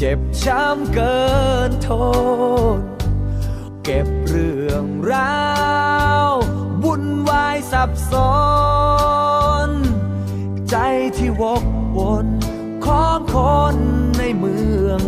เจ็บช้ำเกินทน เก็บเรื่องราววุ่นวายสับสน ใจที่วกวนของคนในเมือง